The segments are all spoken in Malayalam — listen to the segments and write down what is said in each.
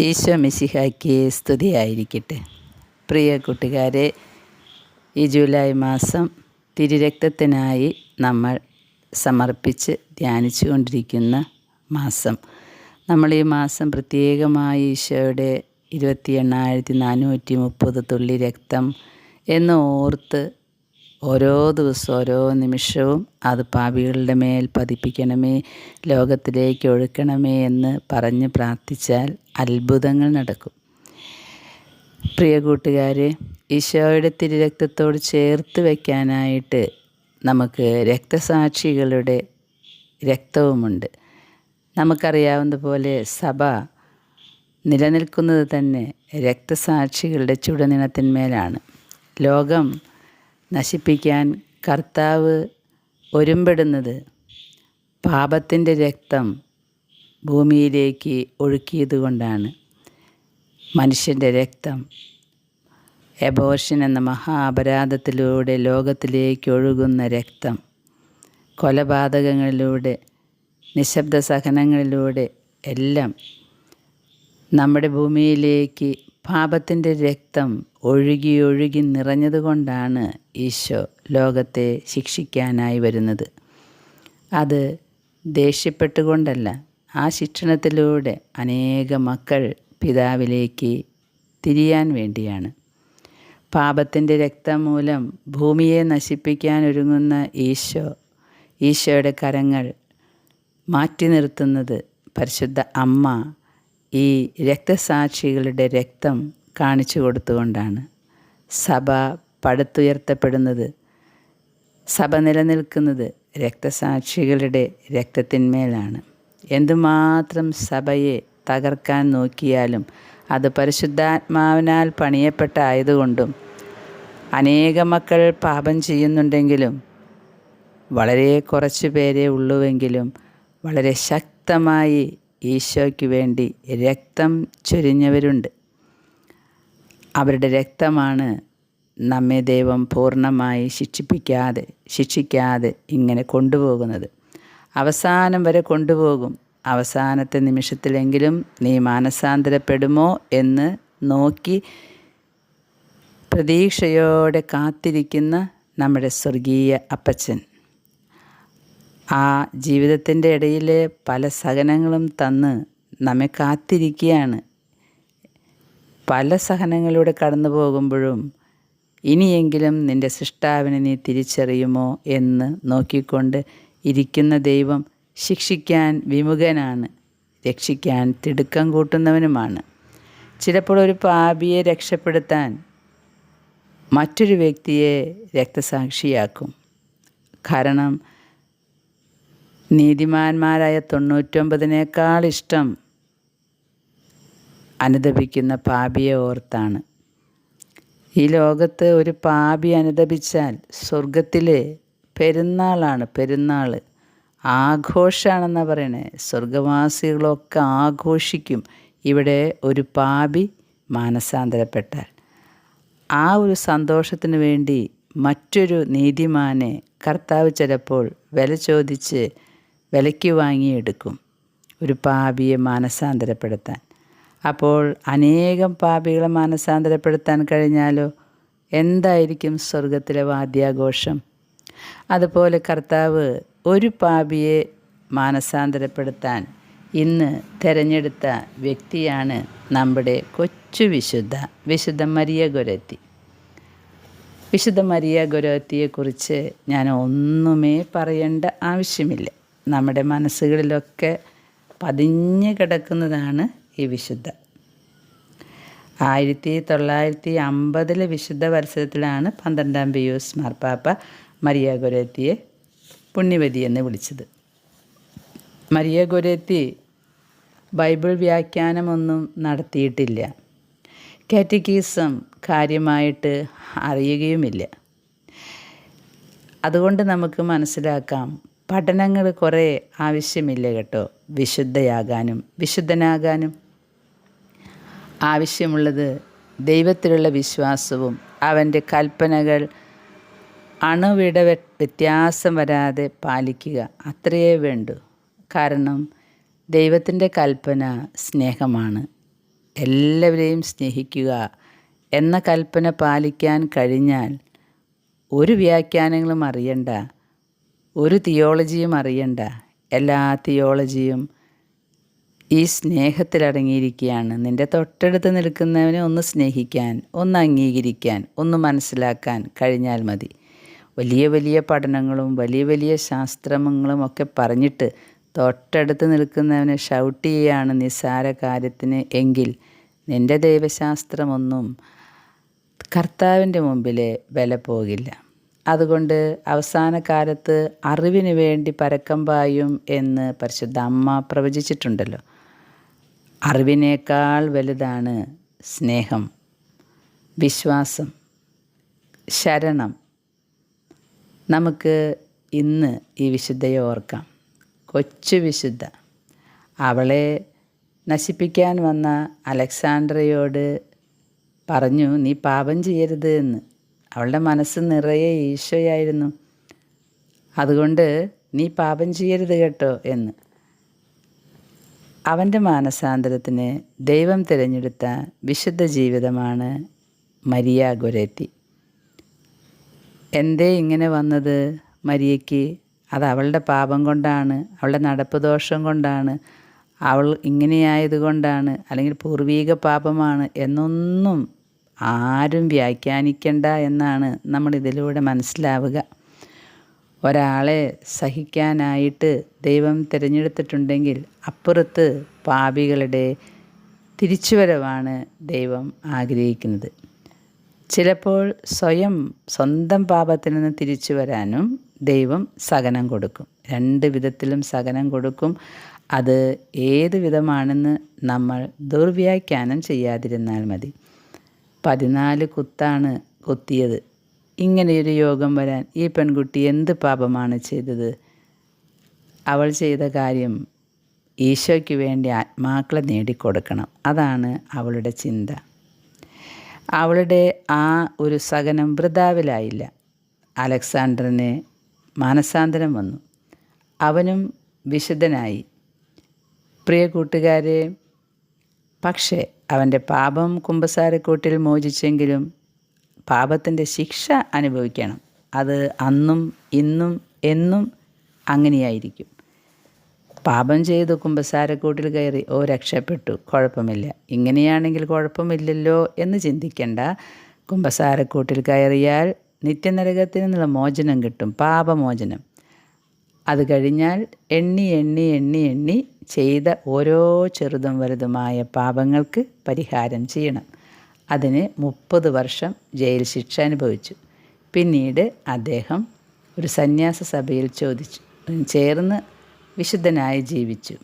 ഈശോ മിശിഹായ്ക്ക് സ്തുതിയായിരിക്കട്ടെ. പ്രിയ കൂട്ടുകാരെ ഈ ജൂലൈ മാസം തിരുരക്തത്തിനായി നമ്മൾ സമർപ്പിച്ച് ധ്യാനിച്ചു കൊണ്ടിരിക്കുന്ന മാസം. നമ്മൾ ഈ മാസം പ്രത്യേകമായി ഈശോയുടെ ഇരുപത്തി എണ്ണായിരത്തി നാനൂറ്റി മുപ്പത് തുള്ളി രക്തം എന്ന് ഓർത്ത് ഓരോ ദിവസവും ഓരോ നിമിഷവും അത് പാപികളുടെ മേൽ പതിപ്പിക്കണമേ ലോകത്തിലേക്ക് ഒഴുക്കണമേ എന്ന് പറഞ്ഞ് പ്രാർത്ഥിച്ചാൽ അത്ഭുതങ്ങൾ നടക്കും. പ്രിയ കൂട്ടുകാരെ ഈശോയുടെ തിരുരക്തത്തോട് ചേർത്ത് വയ്ക്കാനായിട്ട് നമുക്ക് രക്തസാക്ഷികളുടെ രക്തവുമുണ്ട്. നമുക്കറിയാവുന്ന പോലെ സഭ നിലനിൽക്കുന്നത് തന്നെ രക്തസാക്ഷികളുടെ ചുടനിണത്തിന്മേലാണ്. ലോകം നശിപ്പിക്കാൻ കർത്താവ് ഒരുമ്പെടുന്നത് പാപത്തിന്റെ രക്തം ഭൂമിയിലേക്ക് ഒഴുക്കിയതുകൊണ്ടാണ്. മനുഷ്യന്റെ രക്തം എബോർഷൻ എന്ന മഹാ അപരാധത്തിലൂടെ ലോകത്തിലേക്ക് ഒഴുകുന്ന രക്തം. കൊലപാതകങ്ങളിലൂടെ നിശബ്ദ സഹനങ്ങളിലൂടെ എല്ലാം നമ്മുടെ ഭൂമിയിലേക്ക് പാപത്തിന്റെ രക്തം ഒഴുകി ഒഴുകി നിറഞ്ഞതുകൊണ്ടാണ് ഈശോ ലോകത്തെ ശിക്ഷിക്കാനായി വരുന്നത്. അത് ദേഷ്യപ്പെട്ടുകൊണ്ടല്ല ആ ശിക്ഷണത്തിലൂടെ അനേക മക്കൾ പിതാവിലേക്ക് തിരിയാൻ വേണ്ടിയാണ്. പാപത്തിന്റെ രക്തം മൂലം ഭൂമിയെ നശിപ്പിക്കാൻ ഒരുങ്ങുന്ന ഈശോ ഈശോയുടെ കരങ്ങൾ മാറ്റി നിർത്തുന്നത് പരിശുദ്ധ അമ്മ ഈ രക്തസാക്ഷികളുടെ രക്തം കാണിച്ചു കൊടുത്തുകൊണ്ടാണ് സഭ പടുത്തുയർത്തപ്പെടുന്നത്. സഭ നിലനിൽക്കുന്നത് രക്തസാക്ഷികളുടെ രക്തത്തിന്മേലാണ്. എന്തുമാത്രം സഭയെ തകർക്കാൻ നോക്കിയാലും അത് പരിശുദ്ധാത്മാവിനാൽ പണിയപ്പെട്ട ആയതുകൊണ്ടും അനേക മക്കൾ പാപം ചെയ്യുന്നുണ്ടെങ്കിലും വളരെ കുറച്ച് പേരേ ഉള്ളുവെങ്കിലും വളരെ ശക്തമായി ഈശോയ്ക്ക് വേണ്ടി രക്തം ചൊരിഞ്ഞവരുണ്ട്. അവരുടെ രക്തമാണ് നമ്മെ ദൈവം പൂർണമായി ശിക്ഷിപ്പിക്കാതെ ശിക്ഷിക്കാതെ ഇങ്ങനെ കൊണ്ടുപോകുന്നത്. അവസാനം വരെ കൊണ്ടുപോകും. അവസാനത്തെ നിമിഷത്തിലെങ്കിലും നീ മാനസാന്തരപ്പെടുമോ എന്ന് നോക്കി പ്രതീക്ഷയോടെ കാത്തിരിക്കുന്ന നമ്മുടെ സ്വർഗീയ അപ്പച്ചൻ. ആ ജീവിതത്തിന്റെ ഇടയിൽ പല സഹനങ്ങളും തന്ന് നമ്മെ കാത്തിരിക്കുകയാണ്. പല സഹനങ്ങളിലൂടെ കടന്നു പോകുമ്പോഴും ഇനിയെങ്കിലും നിന്റെ സൃഷ്ടാവിനെ നീ തിരിച്ചറിയുമോ എന്ന് നോക്കിക്കൊണ്ട് ഇരിക്കുന്ന ദൈവം ശിക്ഷിക്കാൻ വിമുഖനാണ്. രക്ഷിക്കാൻ തിടുക്കം കൂട്ടുന്നവനുമാണ്. ചിലപ്പോൾ ഒരു പാപിയെ രക്ഷപ്പെടുത്താൻ മറ്റൊരു വ്യക്തിയെ രക്തസാക്ഷിയാക്കും. കാരണം നീതിമാന്മാരായ തൊണ്ണൂറ്റൊമ്പതിനേക്കാൾ ഇഷ്ടം അനുദപിക്കുന്ന പാപിയെ ഓർത്താണ്. ഈ ലോകത്ത് ഒരു പാപി അനുദപിച്ചാൽ സ്വർഗത്തിലെ പെരുന്നാളാണ് പെരുന്നാൾ ആഘോഷമാണെന്നാണ് പറയണേ. സ്വർഗവാസികളൊക്കെ ആഘോഷിക്കും. ഇവിടെ ഒരു പാപി മാനസാന്തരപ്പെട്ടാൽ. ആ ഒരു സന്തോഷത്തിന് വേണ്ടി മറ്റൊരു നീതിമാനെ കർത്താവ് ചിലപ്പോൾ വില ചോദിച്ച് വിലയ്ക്ക് വാങ്ങിയെടുക്കും ഒരു പാപിയെ മാനസാന്തരപ്പെടുത്താൻ. അപ്പോൾ അനേകം പാപികളെ മാനസാന്തരപ്പെടുത്താൻ കഴിഞ്ഞാലോ? എന്തായിരിക്കും സ്വർഗത്തിലെ വാദ്യാഘോഷം? അതുപോലെ കർത്താവ് ഒരു പാപിയെ മാനസാന്തരപ്പെടുത്താൻ ഇന്ന് തിരഞ്ഞെടുത്ത വ്യക്തിയാണ് നമ്മുടെ കൊച്ചു വിശുദ്ധ വിശുദ്ധ മരിയ ഗുരത്തി. വിശുദ്ധ മരിയ ഗുരത്തിയെക്കുറിച്ച് ഞാൻ ഒന്നുമേ പറയേണ്ട ആവശ്യമില്ല. നമ്മുടെ മനസ്സുകളിലൊക്കെ പതിഞ്ഞു കിടക്കുന്നതാണ് ഈ വിശുദ്ധ. ആയിരത്തി തൊള്ളായിരത്തി അമ്പതിലെ വിശുദ്ധ വത്സരത്തിലാണ് പന്ത്രണ്ടാം പിയൂസ് മാർപ്പാപ്പ മരിയ ഗുരത്തിയെ പുണ്യവതി എന്ന് വിളിച്ചത്. മരിയ ഗുരത്തി ബൈബിൾ വ്യാഖ്യാനമൊന്നും നടത്തിയിട്ടില്ല. കാറ്റഗീസം കാര്യമായിട്ട് അറിയുകയുമില്ല. അതുകൊണ്ട് നമുക്ക് മനസ്സിലാക്കാം പഠനങ്ങൾ കുറേ ആവശ്യമില്ല കേട്ടോ. വിശുദ്ധയാകാനും വിശുദ്ധനാകാനും. ആവശ്യമുള്ളത് ദൈവത്തിലുള്ള വിശ്വാസവും അവന്റെ കൽപ്പനകൾ അണുവിട വ്യത്യാസം വരാതെ പാലിക്കുക അത്രയേ വേണ്ടൂ. കാരണം ദൈവത്തിന്റെ കൽപ്പന സ്നേഹമാണ്. എല്ലാവരെയും സ്നേഹിക്കുക എന്ന കൽപ്പന പാലിക്കാൻ കഴിഞ്ഞാൽ ഒരു വ്യാഖ്യാനങ്ങളും അറിയണ്ട. ഒരു തിയോളജിയും അറിയണ്ട. എല്ലാ തിയോളജിയും ഈ സ്നേഹത്തിലടങ്ങിയിരിക്കുകയാണ്. നിന്റെ തൊട്ടടുത്ത് നിൽക്കുന്നവനെ ഒന്ന് സ്നേഹിക്കാൻ ഒന്ന് അംഗീകരിക്കാൻ ഒന്ന് മനസ്സിലാക്കാൻ കഴിഞ്ഞാൽ മതി. വലിയ വലിയ പഠനങ്ങളും വലിയ വലിയ ശാസ്ത്രങ്ങളും ഒക്കെ പറഞ്ഞിട്ട് തൊട്ടടുത്ത് നിൽക്കുന്നവനെ ഷൗട്ട് ചെയ്യുകയാണ് നിസ്സാര കാര്യത്തിന് എങ്കിൽ നിന്റെ ദൈവശാസ്ത്രമൊന്നും കർത്താവിന്റെ മുമ്പിലെ വില പോകില്ല. അതുകൊണ്ട് അവസാന കാലത്ത് അറിവിന് വേണ്ടി പരക്കം പായും എന്ന് പരിശുദ്ധ അമ്മ പ്രവചിച്ചിട്ടുണ്ടല്ലോ. അറിവിനേക്കാൾ വലുതാണ് സ്നേഹം വിശ്വാസം ശരണം. നമുക്ക് ഇന്ന് ഈ വിശുദ്ധയെ ഓർക്കാം. കൊച്ചു വിശുദ്ധ അവളെ നശിപ്പിക്കാൻ വന്ന അലക്സാണ്ട്രയോട് പറഞ്ഞു നീ പാപം ചെയ്യരുത് എന്ന്. അവളുടെ മനസ്സ് നിറയെ ഈശോയായിരുന്നു. അതുകൊണ്ട് നീ പാപം ചെയ്യരുത് കേട്ടോ എന്ന്. അവന്റെ മാനസാന്തരത്തിന് ദൈവം തിരഞ്ഞെടുത്ത വിശുദ്ധ ജീവിതമാണ് മരിയ ഗുരേത്തി എന്തേ ഇങ്ങനെ വന്നത് മരിയയ്ക്ക്? അത് അവളുടെ പാപം കൊണ്ടാണ് അവളുടെ നടപ്പ് ദോഷം കൊണ്ടാണ് അവൾ ഇങ്ങനെയായതുകൊണ്ടാണ് അല്ലെങ്കിൽ പൂർവീക പാപമാണ് എന്നൊന്നും ആരും വ്യാഖ്യാനിക്കണ്ട എന്നാണ് നമ്മൾ ഇതിലൂടെ മനസ്സിലാവുക. ഒരാളെ സഹിക്കാനായിട്ട് ദൈവം തിരഞ്ഞെടുത്തിട്ടുണ്ടെങ്കിൽ അപ്പുറത്ത് പാപികളുടെ തിരിച്ചുവരവാണ് ദൈവം ആഗ്രഹിക്കുന്നത്. ചിലപ്പോൾ സ്വയം സ്വന്തം പാപത്തിൽ നിന്ന് തിരിച്ചു വരാനും ദൈവം സഹനം കൊടുക്കും. രണ്ട് വിധത്തിലും സഹനം കൊടുക്കും. അത് ഏത് വിധമാണെന്ന് നമ്മൾ ദുർവ്യാഖ്യാനം ചെയ്യാതിരുന്നാൽ മതി. പതിനാല് കുത്താണ് കൊത്തിയത്. ഇങ്ങനെയൊരു യോഗം വരാൻ ഈ പെൺകുട്ടി എന്ത് പാപമാണ് ചെയ്തത്? അവൾ ചെയ്ത കാര്യം ഈശോയ്ക്ക് വേണ്ടി ആത്മാക്കളെ നേടിക്കൊടുക്കണം. അതാണ് അവളുടെ ചിന്ത. അവളുടെ ആ ഒരു സഹനം വൃതാവിലായില്ല. അലക്സാണ്ടറിന് മാനസാന്തരം വന്നു. അവനും വിശുദ്ധനായി. പ്രിയ കൂട്ടുകാരെ പക്ഷേ അവന്റെ പാപം കുമ്പസാരക്കൂട്ടിൽ മോചിച്ചെങ്കിലും പാപത്തിന്റെ ശിക്ഷ അനുഭവിക്കണം. അത് അന്നും ഇന്നും എന്നും അങ്ങനെയായിരിക്കും. പാപം ചെയ്തു കുമ്പസാരക്കൂട്ടിൽ കയറി ഓ രക്ഷപ്പെട്ടു കുഴപ്പമില്ല. ഇങ്ങനെയാണെങ്കിൽ കുഴപ്പമില്ലല്ലോ എന്ന് ചിന്തിക്കേണ്ട. കുമ്പസാരക്കൂട്ടിൽ കയറിയാൽ നിത്യനരകത്തിൽ നിന്നുള്ള മോചനം കിട്ടും പാപമോചനം. അത് കഴിഞ്ഞാൽ എണ്ണി എണ്ണി എണ്ണി എണ്ണി ചെയ്ത ഓരോ ചെറുതും വലുതുമായ പാപങ്ങൾക്ക് പരിഹാരം ചെയ്യണം. അതിന് മുപ്പത് വർഷം ജയിൽ ശിക്ഷ അനുഭവിച്ചു. പിന്നീട് അദ്ദേഹം ഒരു സന്യാസ സഭയിൽ ചോദിച്ചു ചേർന്ന് വിശുദ്ധനായി ജീവിച്ചു.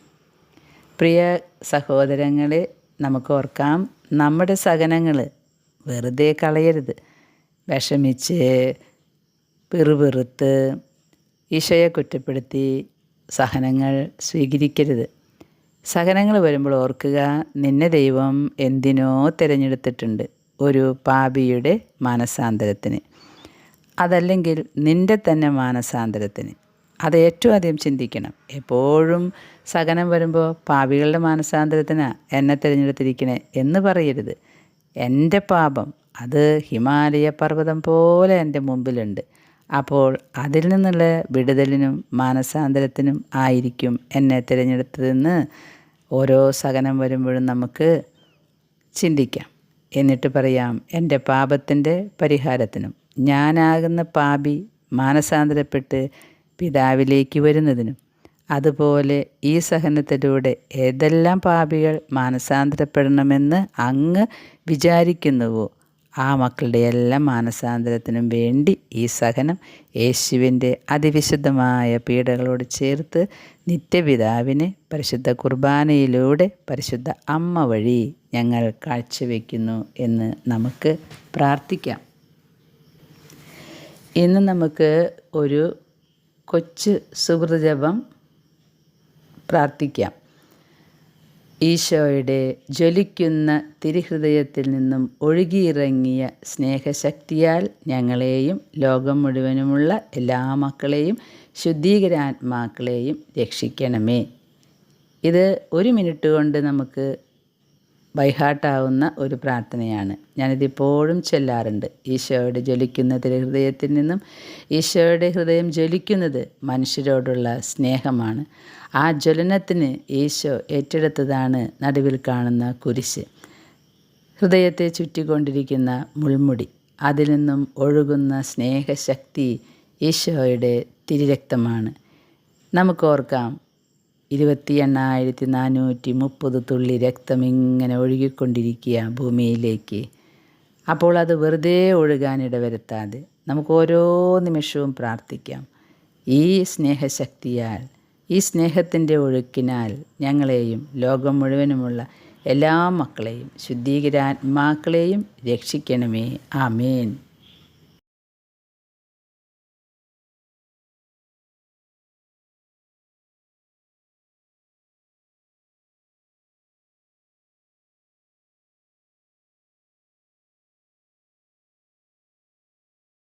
പ്രിയ സഹോദരങ്ങളെ നമുക്ക് ഓർക്കാം നമ്മുടെ സഹനങ്ങൾ വെറുതെ കളയരുത്. വിഷമിച്ച് പിറുപിറുത്ത് ഈശോയെ കുറ്റപ്പെടുത്തി സഹനങ്ങൾ സ്വീകരിക്കരുത്. സഹനങ്ങൾ വരുമ്പോൾ ഓർക്കുക നിന്നെ ദൈവം എന്തിനോ തിരഞ്ഞെടുത്തിട്ടുണ്ട് ഒരു പാപിയുടെ മാനസാന്തരത്തിന്. അതല്ലെങ്കിൽ നിന്റെ തന്നെ മാനസാന്തരത്തിന്. അത് ഏറ്റവും അധികം ചിന്തിക്കണം. എപ്പോഴും സഹനം വരുമ്പോൾ പാപികളുടെ മാനസാന്തരത്തിനാ എന്നെ തിരഞ്ഞെടുത്തിരിക്കണേ എന്ന് പറയരുത്. എന്റെ പാപം അത് ഹിമാലയ പർവതം പോലെ എന്റെ മുമ്പിലുണ്ട്. അപ്പോൾ അതിൽ നിന്നുള്ള വിടുതലിനും മാനസാന്തരത്തിനും ആയിരിക്കും എന്നെ തിരഞ്ഞെടുത്തതെന്ന് ഓരോ സഹനം വരുമ്പോഴും നമുക്ക് ചിന്തിക്കാം. എന്നിട്ട് പറയാം എന്റെ പാപത്തിന്റെ പരിഹാരത്തിനും ഞാനാകുന്ന പാപി മാനസാന്തരപ്പെട്ട് പിതാവിലേക്ക് വരുന്നതിനും അതുപോലെ ഈ സഹനത്തിലൂടെ ഏതെല്ലാം പാപികൾ മാനസാന്തരപ്പെടണമെന്ന് അങ്ങ് വിചാരിക്കുന്നുവോ? ആ മക്കളുടെ എല്ലാ മാനസാന്തരത്തിനും വേണ്ടി ഈ സഹനം യേശുവിന്റെ അതിവിശുദ്ധമായ പീഡകളോട് ചേർത്ത് നിത്യപിതാവിനെ പരിശുദ്ധ കുർബാനയിലൂടെ പരിശുദ്ധ അമ്മ വഴി ഞങ്ങൾ കാഴ്ചവെക്കുന്നു എന്ന് നമുക്ക് പ്രാർത്ഥിക്കാം. ഇന്ന് നമുക്ക് ഒരു കൊച്ചു സുഹൃതജപം പ്രാർത്ഥിക്കാം. ഈശോയുടെ ജ്വലിക്കുന്ന തിരുഹൃദയത്തിൽ നിന്നും ഒഴുകിയിറങ്ങിയ സ്നേഹശക്തിയാൽ ഞങ്ങളെയും ലോകം മുഴുവനുമുള്ള എല്ലാ മക്കളെയും ശുദ്ധീകരാത്മാക്കളെയും രക്ഷിക്കണമേ. ഇത് ഒരു മിനിറ്റ് കൊണ്ട് നമുക്ക് ബൈഹാർട്ടാവുന്ന ഒരു പ്രാർത്ഥനയാണ്. ഞാനിതിപ്പോഴും ചെല്ലാറുണ്ട്. ഈശോയുടെ ജ്വലിക്കുന്ന തിരുഹൃദയത്തിൽ നിന്നും ഈശോയുടെ ഹൃദയം ജ്വലിക്കുന്നത് മനുഷ്യരോടുള്ള സ്നേഹമാണ്. ആ ജ്വലനത്തിന് ഈശോ ഏറ്റെടുത്തതാണ് നടുവിൽ കാണുന്ന കുരിശ്. ഹൃദയത്തെ ചുറ്റിക്കൊണ്ടിരിക്കുന്ന മുൾമുടി. അതിൽ നിന്നും ഒഴുകുന്ന സ്നേഹശക്തി ഈശോയുടെ തിരിരക്തമാണ്. നമുക്കോർക്കാം ഇരുപത്തി എണ്ണായിരത്തി നാനൂറ്റി മുപ്പത് തുള്ളി രക്തം ഇങ്ങനെ ഒഴുകിക്കൊണ്ടിരിക്കുക ഭൂമിയിലേക്ക്. അപ്പോൾ അത് വെറുതെ ഒഴുകാനിട വരുത്താതെ നമുക്ക് ഓരോ നിമിഷവും പ്രാർത്ഥിക്കാം. ഈ സ്നേഹശക്തിയാൽ ഈ സ്നേഹത്തിന്റെ ഒഴുക്കിനാൽ ഞങ്ങളെയും ലോകം മുഴുവനുമുള്ള എല്ലാ മക്കളെയും ശുദ്ധീകരാത്മാക്കളെയും രക്ഷിക്കണമേ. ആമേൻ.